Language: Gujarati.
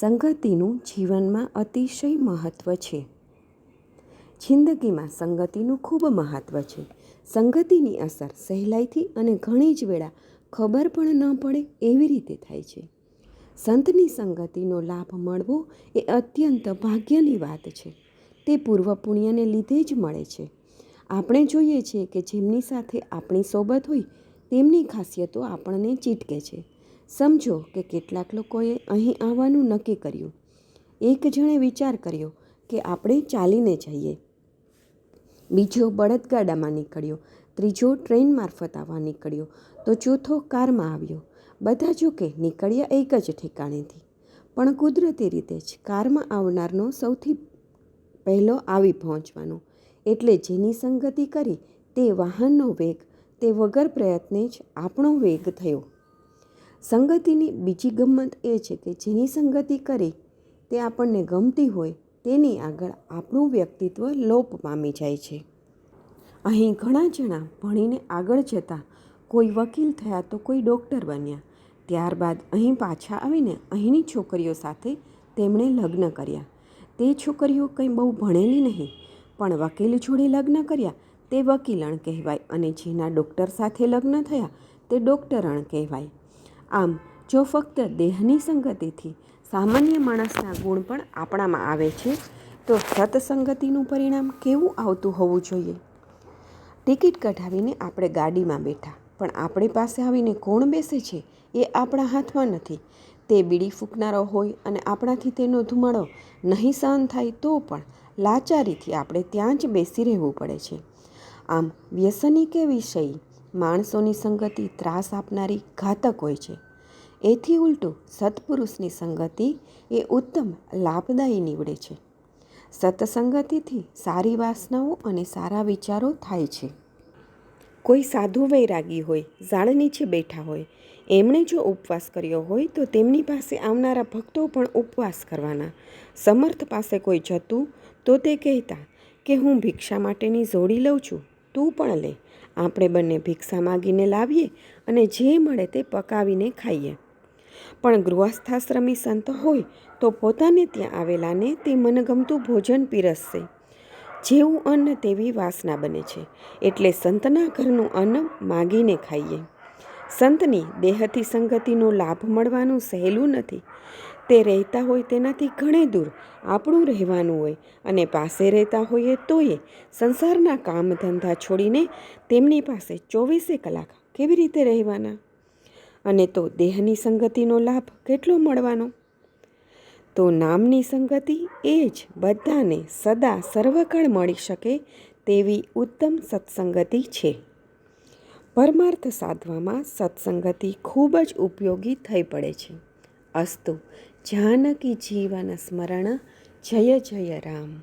સંગતિનું જીવનમાં અતિશય મહત્ત્વ છે. જિંદગીમાં સંગતિનું ખૂબ મહત્ત્વ છે. સંગતિની અસર સહેલાઈથી અને ઘણી જ વેળા ખબર પણ ન પડે એવી રીતે થાય છે. સંતની સંગતિનો લાભ મળવો એ અત્યંત ભાગ્યની વાત છે. તે પૂર્વ પુણ્યને લીધે જ મળે છે. આપણે જોઈએ છીએ કે જેમની સાથે આપણી સોબત હોય, તેમની ખાસિયતો આપણને ચીટકે છે. સમજો કે કેટલાક લોકોએ અહીં આવવાનું નક્કી કર્યું. એક જણે વિચાર કર્યો કે આપણે ચાલીને જઈએ. બીજો બળદગાડામાં નીકળ્યો. ત્રીજો ટ્રેન મારફત આવવા નીકળ્યો. તો ચોથો કારમાં આવ્યો. બધા જોકે નીકળ્યા એક જ ઠેકાણેથી. પણ કુદરતી રીતે જ કારમાં આવનારનો સૌથી પહેલો આવી પહોંચવાનો. એટલે જેની સંગતિ કરી તે વાહનનો વેગ, તે વગર પ્રયત્ને જ આપણો વેગ થયો. સંગતિની બીજી ગમત એ છે કે જેની સંગતિ કરી તે આપણને ગમતી હોય તેની આગળ આપણું વ્યક્તિત્વ લોપ પામી જાય છે. અહીં ઘણા જણા ભણીને આગળ જતા કોઈ વકીલ થયા તો કોઈ ડૉક્ટર બન્યા. ત્યારબાદ અહીં પાછા આવીને અહીંની છોકરીઓ સાથે તેમણે લગ્ન કર્યા. તે છોકરીઓ કંઈ બહુ ભણેલી નહીં, પણ વકીલ જોડે લગ્ન કર્યા તે વકીલણ કહેવાય અને જેના ડૉક્ટર સાથે લગ્ન થયા તે ડૉક્ટરણ કહેવાય. આમ, જો ફક્ત દેહની સંગતિથી સામાન્ય માણસના ગુણ પણ આપણામાં આવે છે, તો સતસંગતિનું પરિણામ કેવું આવતું હોવું જોઈએ? ટિકિટ કઢાવીને આપણે ગાડીમાં બેઠા, પણ આપણી પાસે આવીને કોણ બેસે છે એ આપણા હાથમાં નથી. તે બીડી ફૂંકનારો હોય અને આપણાથી તેનો ધુમાડો નહીં સહન થાય તો પણ લાચારીથી આપણે ત્યાં જ બેસી રહેવું પડે છે. આમ વ્યસની કે વિષયી? માણસોની સંગતિ ત્રાસ આપનારી ઘાતક હોય છે. એથી ઉલટું સત્પુરુષની સંગતિ એ ઉત્તમ લાભદાયી નીવડે છે. સત્સંગતિથી સારી વાસનાઓ અને સારા વિચારો થાય છે. કોઈ સાધુ વૈરાગી હોય, ઝાડ નીચે બેઠા હોય, એમણે જો ઉપવાસ કર્યો હોય તો તેમની પાસે આવનારા ભક્તો પણ ઉપવાસ કરવાના. સમર્થ પાસે કોઈ જતું તો તે કહેતા કે હું ભિક્ષા માટેની જોડી લઉં છું. તું પણ લે. આપણે બંને ભિક્ષા માગીને લાવીએ અને જે મળે તે પકાવીને ખાઈએ. પણ ગૃહસ્થાશ્રમી સંત હોય તો પોતાને ત્યાં આવેલાને તે મનગમતું ભોજન પીરસશે. જેવું અન્ન તેવી વાસના બને છે. એટલે સંતના ઘરનું અન્ન માગીને ખાઈએ. સંતની દેહથી સંગતિનો લાભ મળવાનું સહેલું નથી. તે રહેતા હોય તેનાથી ઘણે દૂર આપણું રહેવાનું હોય અને પાસે રહેતા હોઈએ તોય સંસારના કામ ધંધા છોડીને તેમની પાસે ચોવીસે કલાક કેવી રીતે રહેવાના? અને તો દેહની સંગતિનો લાભ કેટલો મળવાનો? તો નામની સંગતિ એ જ બધાને સદા સર્વકાળ મળી શકે તેવી ઉત્તમ સત્સંગતિ છે. પરમાર્થ સાધવામાં સત્સંગતિ ખૂબ જ ઉપયોગી થઈ પડે છે. અસ્તુ, જાનકી જીવન સ્મરણ, જય જય રામ.